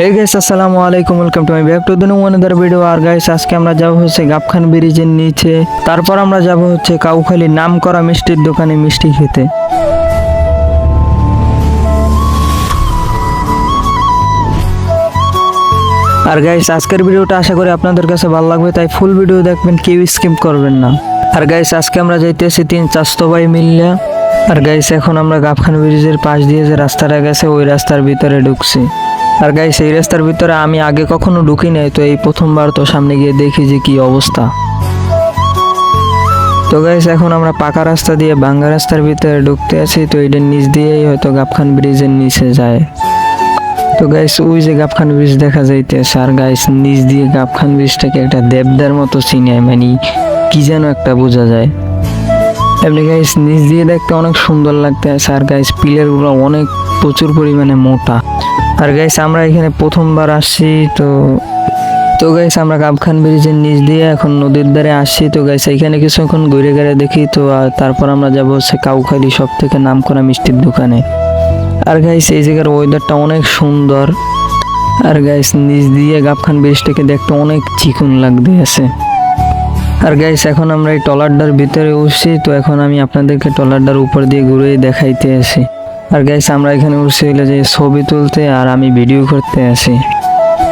হে guys আসসালামু আলাইকুম welcome to my back to the new another video R guys আজকে আমরা যাব হচ্ছে গাবখান ব্রিজের নিচে। তারপর আমরা যাব হচ্ছে কাউখালি নাম করা মিষ্টির দোকানে মিষ্টি খেতে। আর গাইস আজকের ভিডিওটা আশা করি আপনাদের কাছে ভালো লাগবে, তাই ফুল ভিডিও দেখবেন, কেউ স্কিপ করবেন না। আর গাইস আজকে আমরা যাইতেছি তিন চাস্তো ভাই মিল্লা। আর গাইস এখন আমরা গাবখান ব্রিজের পাশ দিয়ে যে রাস্তাটা গেছে, ওই রাস্তার ভিতরে ঢুকছি। আর গাইস, এই রাস্তার ভিতরে আমি আগে কখনো ঢুকি নাই, তো এই প্রথমবার তো সামনে গিয়ে দেখি যে কি অবস্থা। তো গাইস, এখন আমরা পাকা রাস্তা দিয়ে বাঙ্গা রাস্তার ভিতরে ঢুকতে আছি, তো এটার নিচ দিয়েই হয়তো গাবখান ব্রিজের নিচে যায়। তো গাইস, ওই যে গাবখান ব্রিজ দেখা যাইতেছে, আর গাইস, নিচ দিয়ে গাবখান ব্রিজটাকে একটা দেবদার মতো চিনে মানে কি যেন একটা বোঝা যায়। এমনি গাইস, নিচ দিয়ে দেখতে অনেক সুন্দর লাগতে আছে আর গাইস, পিলারগুলো অনেক প্রচুর পরিমাণে মোটা। আর গাইস আমরা এখানে প্রথমবার আসছি, তো তো গাইস আমরা গাবখান ব্রিজের নিচ দিয়ে এখন নদীর ধারে আসছি। তো গাইস এখানে কিছুক্ষণ ঘুরে ঘুরে দেখি, তো, আর তারপর আমরা যাব হচ্ছে কাউখালি সব থেকে নাম করা মিষ্টির দোকানে। আর গাইস এই জায়গার ওয়েদারটা অনেক সুন্দর। আর গাইস নিচ দিয়ে গাবখান ব্রিজটাকে দেখতে অনেক চিকন লাগতে আছে। আর গাইস এখন আমরা এই টলারটার ভিতরে উঠছি, তো এখন আমি আপনাদেরকে টলারটার উপর দিয়ে ঘুরে দেখাইতে আসি। আর গ্যাস আমরা এখানে উঠছি হইলে যে ছবি তুলতে আর আমি ভিডিও করতে আসি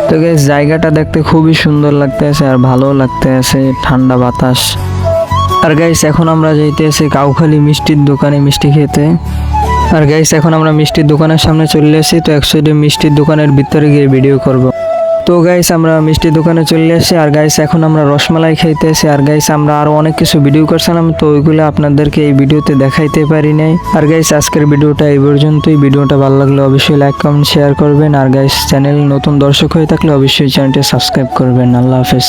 তো গ্যাস জায়গাটা দেখতে খুবই সুন্দর লাগতে আছে আর ভালো লাগতে আছে, ঠান্ডা বাতাস। আর গাইস এখন আমরা যাইতে আছি কাউখালি মিষ্টির দোকানে মিষ্টি খেতে। আর গাইস এখন আমরা মিষ্টির দোকানের সামনে চলে আসি, তো একসাইডে মিষ্টির দোকানের ভিতরে গিয়ে ভিডিও করব। তো গাইস আমরা মিষ্টির দোকানে চলে আসি। আর গাইস এখন আমরা রসমালাই খাইতে আসি আর গাইস আমরা আরও অনেক কিছু ভিডিও করছিলাম, তো ওইগুলো আপনাদেরকে এই ভিডিওতে দেখাইতে পারি নাই। আর গাইস আজকের ভিডিওটা এই পর্যন্তই। ভিডিওটা ভালো লাগলে অবশ্যই লাইক কমেন্ট শেয়ার করবেন। আর গাইস চ্যানেল নতুন দর্শক হয়ে থাকলে অবশ্যই চ্যানেলটি সাবস্ক্রাইব করবেন। আল্লাহ হাফেজ।